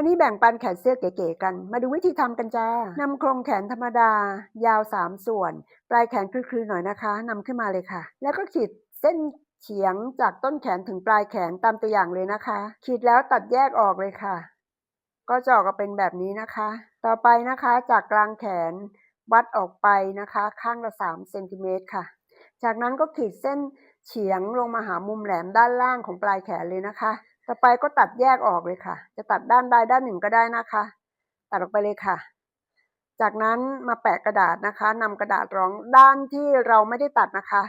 วันนี้แบ่งปันแขนเสื้อเก๋ๆกัน มาดูวิธีทำกันจ้านำโครงแขนธรรมดา ยาว 3 ส่วน ปลายแขนคลือๆหน่อยนะคะนำขึ้นมาเลยค่ะ แล้วก็ขีดเส้นเฉียงจากต้นแขนถึงปลายแขนตามตัวอย่างเลยนะคะ ขีดแล้วตัดแยกออกเลยค่ะ ก็จะออกมาเป็นแบบนี้นะคะ ต่อไปนะคะจากกลางแขนวัดออกไปนะคะ ข้างละ3เซนติเมตรค่ะ จากนั้นก็ขีดเส้นเฉียงลงมาหามุมแหลมด้านล่างของปลายแขนเลยนะคะ ต่อไปก็ตัดแยกออกเลยค่ะ จะตัดด้านใดด้านหนึ่งก็ได้นะคะ ตัดออกไปเลยค่ะ จากนั้นมาแปะกระดาษนะคะนำกระดาษรองด้านที่เราไม่ได้ตัดนะคะ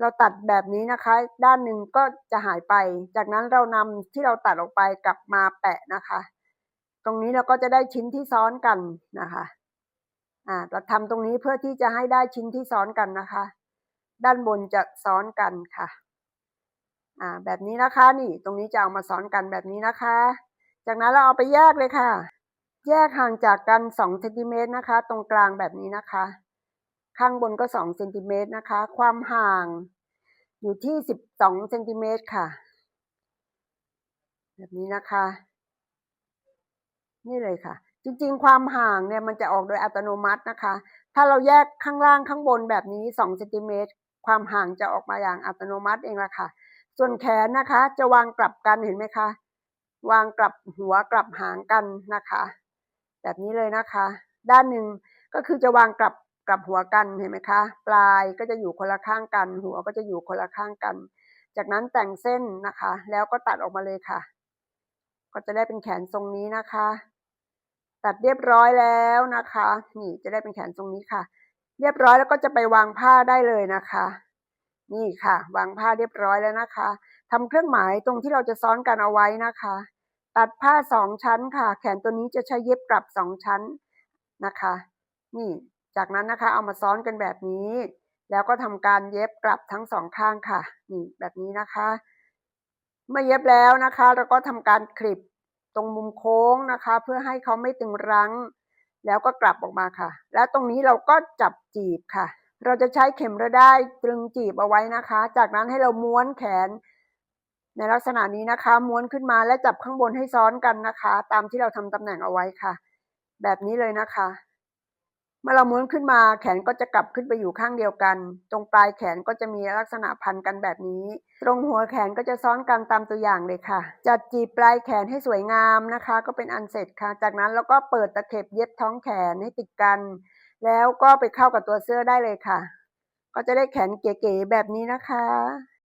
เราตัดแบบนี้นะคะ ด้านหนึ่งก็จะหายไป จากนั้นเรานำที่เราตัดออกไปกลับมาแปะนะคะ ตรงนี้เราก็จะได้ชิ้นที่ซ้อนกันนะคะอ่าเราทำตรงนี้เพื่อที่จะให้ได้ชิ้นที่ซ้อนกันนะคะ ด้านบนจะซ้อนกันค่ะ อ่าแบบนี้นะคะนี่ตรงนี้จะเอามาซ้อนกันแบบนี้นะคะ จากนั้นเราเอาไปแยกเลยค่ะ แยกห่างจากกัน2เซนติเมตรนะคะ ตรงกลางแบบนี้นะคะ ข้างบนก็2เซนติเมตรนะคะ ความห่างอยู่ที่ 12เซนติเมตรค่ะ แบบนี้นะคะ นี่เลยค่ะ จริงๆ ความห่างเนี่ยมันจะออกโดยอัตโนมัตินะคะ ถ้าเราแยกข้างล่างข้างบนแบบนี้2เซนติเมตรความห่างจะออกมาอย่างอัตโนมัติเองละค่ะ ส่วนแขนนะคะจะวางกลับกันเห็นไหมคะ วางกลับหัวกลับหางกันนะคะ แบบนี้เลยนะคะ ด้านหนึ่งก็คือจะวางกลับกลับหัวกันเห็นไหมคะ ปลายก็จะอยู่คนละข้างกัน หัวก็จะอยู่คนละข้างกัน จากนั้นแต่งเส้นนะคะ แล้วก็ตัดออกมาเลยค่ะ ก็จะได้เป็นแขนทรงนี้นะคะ ตัดเรียบร้อยแล้วนะคะ นี่จะได้เป็นแขนทรงนี้ค่ะ เรียบร้อยแล้วก็จะไปวางผ้าได้เลยนะคะ นี่ค่ะ วางผ้าเรียบร้อยแล้วนะคะทำเครื่องหมายตรงที่เราจะซ้อนกันเอาไว้นะคะ ตัดผ้าสองชั้นค่ะ แขนตัวนี้จะใช้เย็บกลับสองชั้นนะคะ นี่ จากนั้นนะคะ เอามาซ้อนกันแบบนี้ แล้วก็ทำการเย็บกลับทั้งสองข้างค่ะ นี่แบบนี้นะคะ เมื่อเย็บแล้วนะคะเราก็ทำการคลิปตรงมุมโค้งนะคะ เพื่อให้เขาไม่ตึงรั้ง แล้วก็กลับออกมาค่ะ แล้วตรงนี้เราก็จับจีบค่ะ เราจะใช้เข็มระได้ตรึงจีบเอาไว้นะคะ จากนั้นให้เราม้วนแขน ในลักษณะนี้นะคะ ม้วนขึ้นมาและจับข้างบนให้ซ้อนกันนะคะ ตามที่เราทำตำแหน่งเอาไว้ค่ะ แบบนี้เลยนะคะเมื่อเราม้วนขึ้นมาแขนก็จะกลับขึ้นไปอยู่ข้างเดียวกัน ตรงปลายแขนก็จะมีลักษณะพันกันแบบนี้ ตรงหัวแขนก็จะซ้อนกันตามตัวอย่างเลยค่ะ จัดจีบปลายแขนให้สวยงามนะคะ ก็เป็นอันเสร็จค่ะ จากนั้นเราก็เปิดตะเข็บเย็บท้องแขนให้ติดกัน แล้วก็ไปเข้ากับตัวเสื้อได้เลยค่ะ ก็จะได้แขนเก๋ๆแบบนี้นะคะ